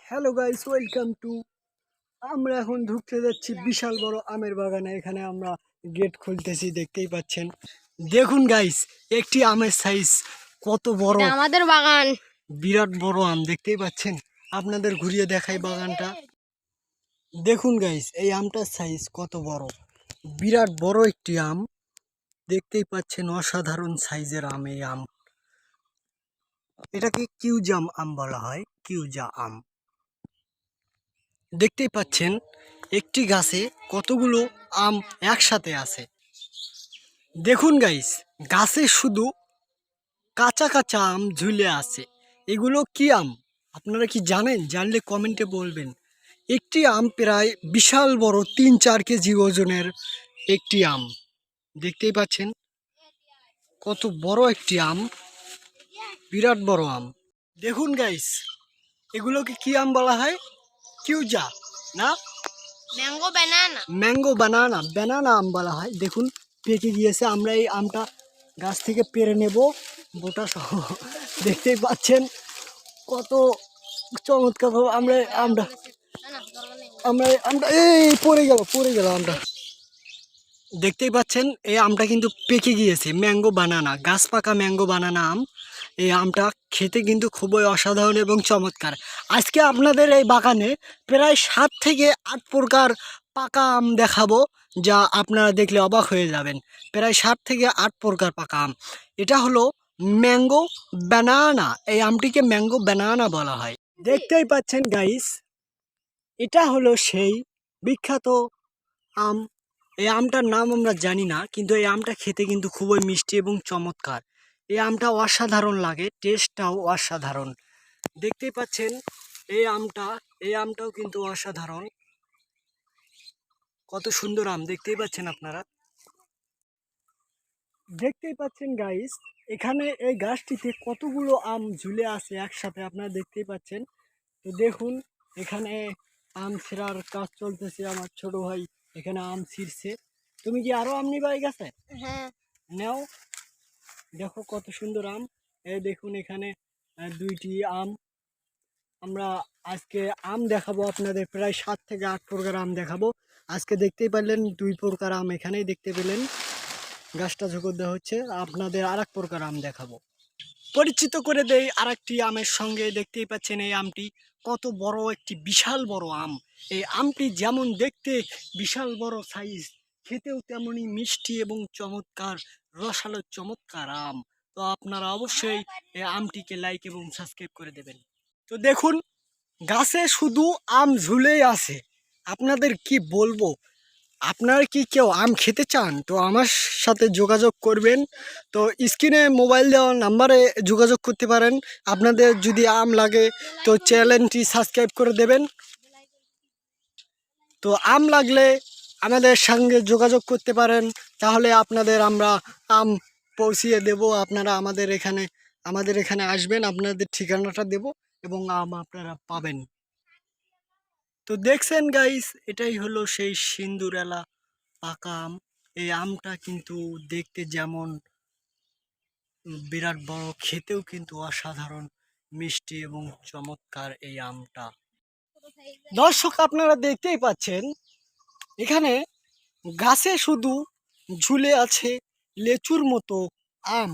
Hello guys welcome to আমরা এখন ঢুকতে যাচ্ছি বিশাল বড় আমের বাগানে। এখানে আমরা গেট খুলতেছি দেখতেই পাচ্ছেন। দেখুন গাইস একটি আমের সাইজ কত বড়। আমাদের বাগান। বিরাট বড় আম দেখতেই পাচ্ছেন? আপনাদের ঘুরিয়ে দেখাই বাগানটা। দেখুন গাইস এই আমটার সাইজ কত বড়। বিরাট বড় একটি আম। দেখতেই পাচ্ছেন অসাধারণ সাইজের আম এই আম। এটাকে কিউজাম আম বলা হয় কিউজা আম। দেখতেই পাচ্ছেন একটি গাছে কতগুলো আম একসাথে আছে। দেখুন গাইস গাছে শুধু কাঁচা কাঁচা আম ঝুলে আছে। এগুলো কি আম? আপনারা কি জানেন? জানলে কমেন্টে বলবেন। একটি আম প্রায় বিশাল বড় তিন চার কেজি ওজনের একটি আম। দেখতেই পাচ্ছেন কত বড় একটি আম, বিরাট বড় আম। দেখুন গাইস এগুলোকে কি আম বলা হয়? কিউজা না mango banana mango banana banana আম বলা হয়। দেখুন পেকে গিয়েছে। আমরা এই আমটা গাছ থেকে পেরে নেব। বোটা সহ। দেখতেই পাচ্ছেন কত চমৎকার ভাবে আমরা আমরা আমরা আমরা এই পড়ে গেল পড়ে গেল আমরা দেখতেই পাচ্ছেন এই আমটা কিন্তু পেকে গিয়েছে। ম্যাঙ্গো বানানা গাছ পাকা ম্যাঙ্গো বানানা আম। এই আমটা খেতে কিন্তু খুবই অসাধারণ এবং চমৎকার। আজকে আপনাদের এই বাগানে প্রায় সাত থেকে আট প্রকার পাকা আম দেখাবো, যা আপনারা দেখলে অবাক হয়ে যাবেন। প্রায় সাত থেকে আট প্রকার পাকা আম। এটা হলো ম্যাঙ্গো ব্যানানা। এই আমটিকে ম্যাঙ্গো ব্যানানা বলা হয়। দেখতেই পাচ্ছেন গাইস এটা হলো সেই বিখ্যাত আম। এই আমটার নাম আমরা জানি না, কিন্তু এই আমটা খেতে কিন্তু খুবই মিষ্টি এবং চমৎকার। এই আমটা অসাধারণ লাগে টেস্টটাও অসাধারণ। দেখতেই পাচ্ছেন এই আমটা এই আমটাও কিন্তু অসাধারণ। কত সুন্দর আম দেখতেই পাচ্ছেন আপনারা? দেখতেই পাচ্ছেন গাইস এখানে এই গাছটিতে কতগুলো আম ঝুলে আছে একসাথে আপনারা দেখতেই পাচ্ছেন। তো দেখুন এখানে আম ছিঁড়ার কাজ চলতেছে আমার ছোট ভাই এখানে আম ছিঁড়ছে। তুমি কি আরও আম নিবা এই গাছে? হ্যাঁ। নেও। দেখো কত সুন্দর আম। এই দেখুন এখানে দুইটি আম। আমরা আজকে আম দেখাবো আপনাদের, প্রায় সাত থেকে আট প্রকার আম দেখাবো। আজকে দেখতেই পারলেন দুই প্রকার আম এখানেই দেখতে পেলেন। গাছটা ঝুঁকর দেওয়া হচ্ছে, আপনাদের আর প্রকার আম দেখাবো। পরিচিত করে দেই আর একটি আমের সঙ্গে, দেখতেই পাচ্ছেন এই আমটি কত বড়, একটি বিশাল বড় আম। এই আমটি যেমন দেখতে বিশাল বড় সাইজ খেতেও তেমনই মিষ্টি এবং চমৎকার রসালো চমৎকার আম। তো আপনারা অবশ্যই এই আমটিকে লাইক এবং সাবস্ক্রাইব করে দেবেন। তো দেখুন, গাছে শুধু আম ঝুলেই আছে। আপনাদের কি বলব? আপনারা কি কেউ আম খেতে চান? তো আমার সাথে যোগাযোগ করবেন। তো স্ক্রিনে মোবাইল দেওয়া নাম্বারে যোগাযোগ করতে পারেন। আপনাদের যদি আম লাগে, তো চ্যানেলটি সাবস্ক্রাইব করে দেবেন। তো আম লাগলে আমাদের সঙ্গে যোগাযোগ করতে পারেন। তাহলে আপনাদের আমরা আম পৌঁছিয়ে দেব, আপনারা আমাদের এখানে আমাদের এখানে আসবেন, আপনাদের ঠিকানাটা দেব এবং আম আপনারা পাবেন। তো দেখছেন গাইস এটাই হলো সেই সিন্দুরেলা পাকা আম। এই আমটা কিন্তু দেখতে যেমন বিরাট বড়, খেতেও কিন্তু অসাধারণ, মিষ্টি এবং চমৎকার এই আমটা। দর্শক, আপনারা দেখতেই পাচ্ছেন, এখানে গাছে শুধু ঝুলে আছে লেচুর মতো আম।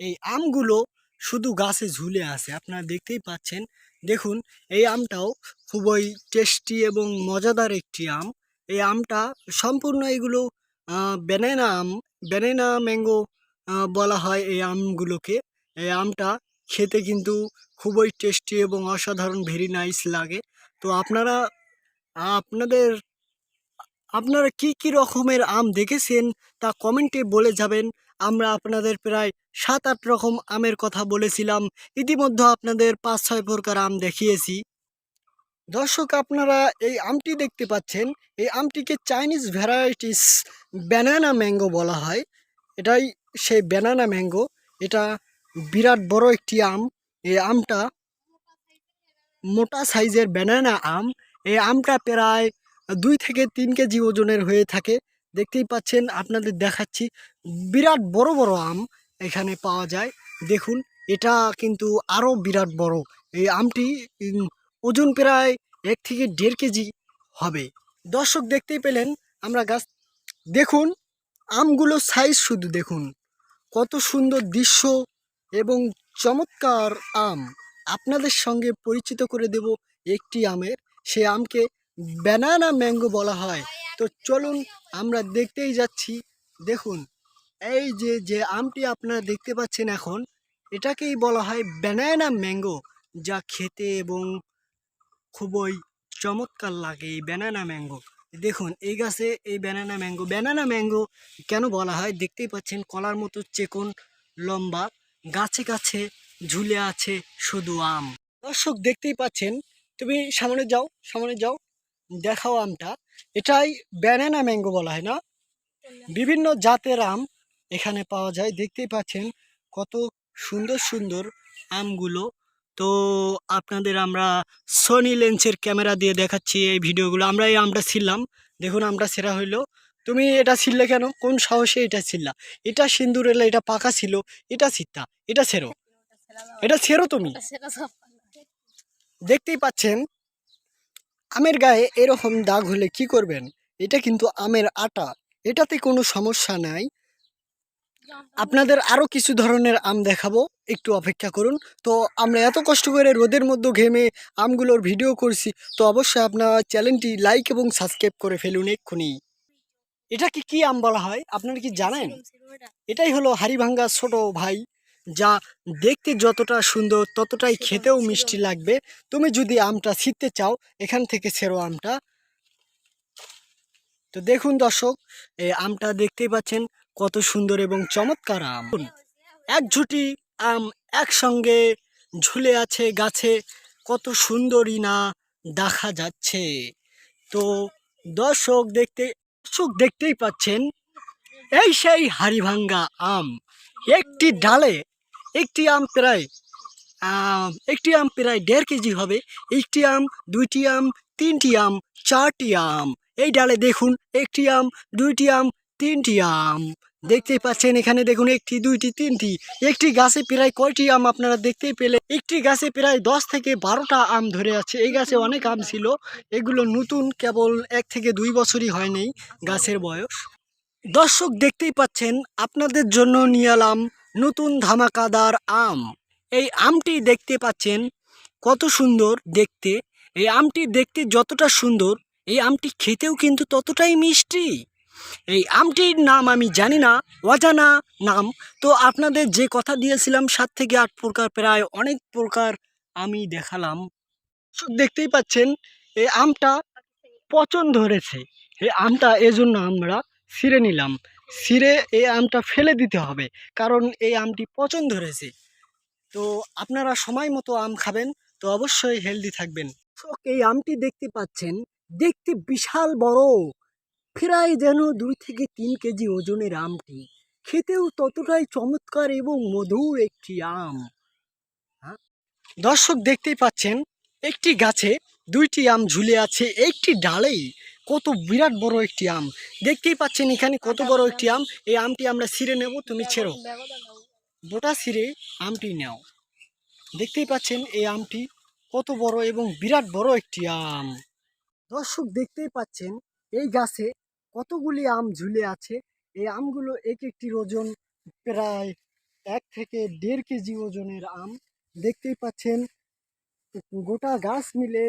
এই আমগুলো শুধু গাছে ঝুলে আছে, আপনারা দেখতেই পাচ্ছেন। দেখুন, এই আমটাও খুবই টেস্টি এবং মজাদার একটি আম। এই আমটা সম্পূর্ণ এগুলো ব্যানানা আম ব্যানানা ম্যাঙ্গো বলা হয় এই আমগুলোকে। এই আমটা খেতে কিন্তু খুবই টেস্টি এবং অসাধারণ ভেরি নাইস লাগে। তো আপনারা, আপনাদের আপনারা কি কি রকমের আম দেখেছেন তা কমেন্টে বলে যাবেন। আমরা আপনাদের প্রায় সাত আট রকম আমের কথা বলেছিলাম। ইতিমধ্যে আপনাদের পাঁচ ছয় প্রকার আম দেখিয়েছি। দর্শক, আপনারা এই আমটি দেখতে পাচ্ছেন। এই আমটিকে চাইনিজ ভ্যারাইটিস ব্যানানা ম্যাঙ্গো বলা হয়। এটাই সেই ব্যানানা ম্যাঙ্গো। এটা বিরাট বড় একটি আম। এই আমটা মোটা সাইজের ব্যানানা আম। এই আমটা প্রায় দুই থেকে তিন কেজি ওজনের হয়ে থাকে। দেখতেই পাচ্ছেন, আপনাদের দেখাচ্ছি। বিরাট বড় বড় আম এখানে পাওয়া যায়। দেখুন, এটা কিন্তু আরও বিরাট বড়। এই আমটি ওজন প্রায় এক থেকে দেড় কেজি হবে। দর্শক, দেখতেই পেলেন আমরা গাছ। দেখুন আমগুলো সাইজ শুধু দেখুন। কত সুন্দর দৃশ্য এবং চমৎকার আম। আপনাদের সঙ্গে পরিচিত করে দেব একটি আমের। সে আমকে ব্যানানা ম্যাঙ্গো বলা হয়। তো চলুন আমরা দেখতেই যাচ্ছি। দেখুন, এই যে যে আমটি আপনারা দেখতে পাচ্ছেন এখন, এটাকেই বলা হয় ব্যানানা ম্যাঙ্গো যা খেতে এবং খুবই চমৎকার লাগে এই ব্যানানা ম্যাঙ্গো দেখুন, এই গাছে এই ব্যানানা ম্যাঙ্গো ব্যানানা ম্যাঙ্গো কেন বলা হয়? দেখতেই পাচ্ছেন, কলার মতো চেকন, লম্বা, গাছে গাছে ঝুলে আছে শুধু আম। দর্শক, দেখতেই পাচ্ছেন, তুমি সামনে যাও সামনে যাও। দেখাও আমটা। এটাই ব্যানানা ম্যাঙ্গো বলা হয় না? বিভিন্ন জাতের আম এখানে পাওয়া যায়। দেখতেই পাচ্ছেন কত সুন্দর সুন্দর আমগুলো। তো আপনাদের আমরা সনি লেন্সের ক্যামেরা দিয়ে দেখাচ্ছি এই ভিডিওগুলো। আমরা এই আমটা ছিললাম দেখুন আমটা সেরা হইল। তুমি এটা ছিললে কেন? কোন সাহসে এটা ছিললা এটা সিন্দুর এলে এটা পাকা ছিল এটা ছিটতা এটা সেরো এটা সেরো তুমি। দেখতেই পাচ্ছেন আমের গায়ে এরকম দাগ হলে কি করবেন? এটা কিন্তু আমের আটা। এটাতে কোনো সমস্যা নাই। আপনাদের আরও কিছু ধরনের আম দেখাবো। একটু অপেক্ষা করুন। তো আমরা এত কষ্ট করে রোদের মধ্যে ঘেমে আমগুলোর ভিডিও করছি, তো অবশ্যই আপনার চ্যানেলটি লাইক এবং সাবস্ক্রাইব করে ফেলুন এক্ষুনি। এটাকে কি আম বলা হয়? আপনারা কি জানেন? এটাই হলো হাড়িভাঙ্গা ছোট ভাই। যা দেখতে যতটা সুন্দর ততটাই খেতেও মিষ্টি লাগবে। তুমি যদি আমটা ছিঁড়তে চাও এখান থেকে ছেড়ো আমটা। তো দেখুন দর্শক এই আমটা দেখতেই পাচ্ছেন কত সুন্দর এবং চমৎকার আম। এক ঝুটি আম একসঙ্গে ঝুলে আছে গাছে কত সুন্দরই না দেখা যাচ্ছে। তো দর্শক দেখতে দর্শক দেখতেই পাচ্ছেন এই সেই হাড়িভাঙ্গা আম। একটি ডালে একটি আম প্রায় একটি আম প্রায় দেড় কেজি হবে। একটি আম, দুইটি আম, তিনটি আম, চারটি আম। এই ডালে দেখুন, একটি আম, দুইটি আম, তিনটি আম। দেখতেই পাচ্ছেন এখানে দেখুন, একটি, দুইটি, তিনটি। একটি গাছে প্রায় কয়টি আম আপনারা দেখতেই পেলে একটি গাছে প্রায় দশ থেকে বারোটা আম ধরে আছে। এই গাছে অনেক আম ছিল। এগুলো নতুন, কেবল এক থেকে দুই বছরই হয়নি গাছের বয়স। দর্শক দেখতেই পাচ্ছেন, আপনাদের জন্য নিয়ে নতুন ধামাকাদার আম। এই আমটি দেখতে পাচ্ছেন কত সুন্দর দেখতে। এই আমটি দেখতে যতটা সুন্দর, এই আমটি খেতেও কিন্তু ততটাই মিষ্টি। এই আমটির নাম আমি জানি না, অজানা নাম। তো আপনাদের যে কথা দিয়েছিলাম, সাত থেকে আট প্রকার, প্রায় অনেক প্রকার আমি দেখালাম। দেখতেই পাচ্ছেন, এই আমটা পচন ধরেছে। এই আমটা এজন্য আমরা ছিঁড়ে নিলাম। ছিঁড়ে এই আমটা ফেলে দিতে হবে, কারণ এই আমটি পচন ধরেছে। তো আপনারা সময় মতো আম খাবেন, তো অবশ্যই হেলদি থাকবেন। এই আমটি দেখতে পাচ্ছেন, দেখতে বিশাল বড়, প্রায় যেন দুই থেকে তিন কেজি ওজনের আমটি। খেতেও ততটাই চমৎকার এবং মধুর একটি আম। হ্যাঁ? দর্শক, দেখতেই পাচ্ছেন, একটি গাছে দুইটি আম ঝুলে আছে, একটি ডালেই কত বিরাট বড় একটি আম। দেখতেই পাচ্ছেন এখানে কত বড় একটি আম। এই আমটি আমরা ছিঁড়ে নেব, তুমি ছেড়ো। বোটা ছিঁড়ে আমটি নাও। দেখতেই পাচ্ছেন এই আমটি কত বড় এবং বিরাট বড় একটি আম। দর্শক, দেখতেই পাচ্ছেন এই গাছে কতগুলি আম ঝুলে আছে। এই আমগুলো এক একটির ওজন প্রায় এক থেকে দেড় কেজি ওজনের আম। দেখতেই পাচ্ছেন গোটা গাছ মিলে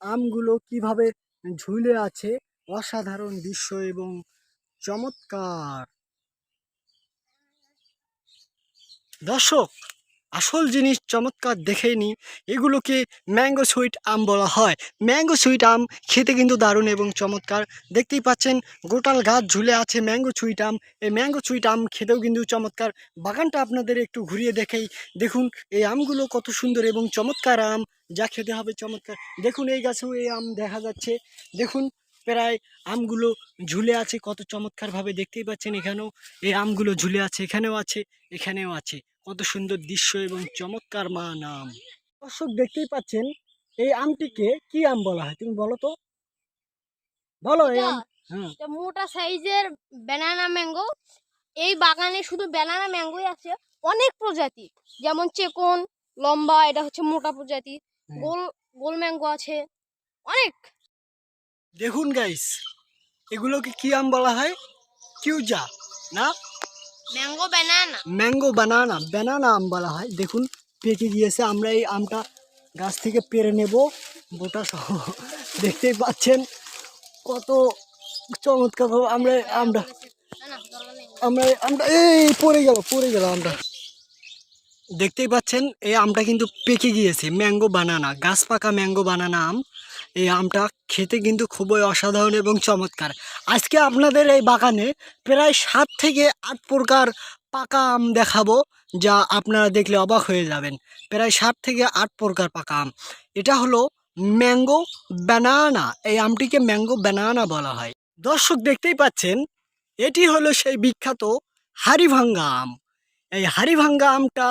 আমগুলো কীভাবে ঝুলে আছে অসাধারণ দৃশ্য এবং চমৎকার। দর্শক আসল জিনিস চমৎকার দেখেই নি, এগুলোকে ম্যাঙ্গো সুইট আম বলা হয়। ম্যাঙ্গো সুইট আম খেতে কিন্তু দারুণ এবং চমৎকার। দেখতেই পাচ্ছেন, গোটাল গাছ ঝুলে আছে ম্যাঙ্গো সুইট আম। এই ম্যাঙ্গো সুইট আম খেতেও কিন্তু চমৎকার। বাগানটা আপনাদের একটু ঘুরিয়ে দেখেই দেখুন, এই আমগুলো কত সুন্দর এবং চমৎকার আম, যা খেতে হবে চমৎকার। দেখুন, এই গাছেও এই আম দেখা যাচ্ছে। দেখুন, প্রায় আমগুলো ঝুলে আছে, কত চমৎকারভাবে দেখতেই পাচ্ছেন এখানেও। এই আমগুলো ঝুলে আছে, এখানেও আছে এখানেও আছে। কত সুন্দর দৃশ্য এবং চমৎকার মা নাম। দর্শক দেখতেই পাচ্ছেন এই আমটিকে কি আম বলা হয়? তুমি বলো তো। বলো এই আম। হ্যাঁ। মোটা সাইজের ব্যানানা ম্যাঙ্গো এই বাগানে শুধু ব্যানানা ম্যাঙ্গোই আছে অনেক প্রজাতি। যেমন চেকন লম্বা এটা হচ্ছে মোটা প্রজাতি। গোল গোল ম্যাঙ্গো আছে অনেক। দেখুন গাইস এগুলোকে কি আম বলা হয়? কিউজা না? Mango banana mango banana banana আম বলা হয়। দেখুন, পেকে গিয়েছে। আমরা এই আমটা গাছ থেকে পেরে নেব। বোটা সহ। দেখতেই পাচ্ছেন কত চমৎকার আমরা এই আমটা আমরা এই পড়ে গেল পড়ে গেল আমটা। দেখতেই পাচ্ছেন, এই আমটা কিন্তু পেকে গিয়েছে। ম্যাঙ্গো বানানা গাছ পাকা ম্যাঙ্গো বানানা আম। এই আমটা খেতে কিন্তু খুবই অসাধারণ এবং চমৎকার। আজকে আপনাদের এই বাগানে প্রায় সাত থেকে আট প্রকার পাকা আম দেখাবো, যা আপনারা দেখলে অবাক হয়ে যাবেন। প্রায় সাত থেকে আট প্রকার পাকা আম। এটা হলো ম্যাঙ্গো ব্যানানা। এই আমটিকে ম্যাঙ্গো ব্যানানা বলা হয়। দর্শক দেখতেই পাচ্ছেন, এটি হলো সেই বিখ্যাত হাড়িভাঙ্গা আম। এই হাড়িভাঙ্গা আমটা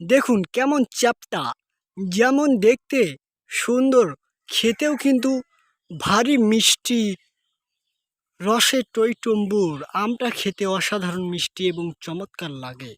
দেখুন, কেমন চ্যাপটা, যেমন দেখতে সুন্দর খেতেও কিন্তু ভারী মিষ্টি রসে টইটম্বুর আমটা খেতে অসাধারণ মিষ্টি এবং চমৎকার লাগে।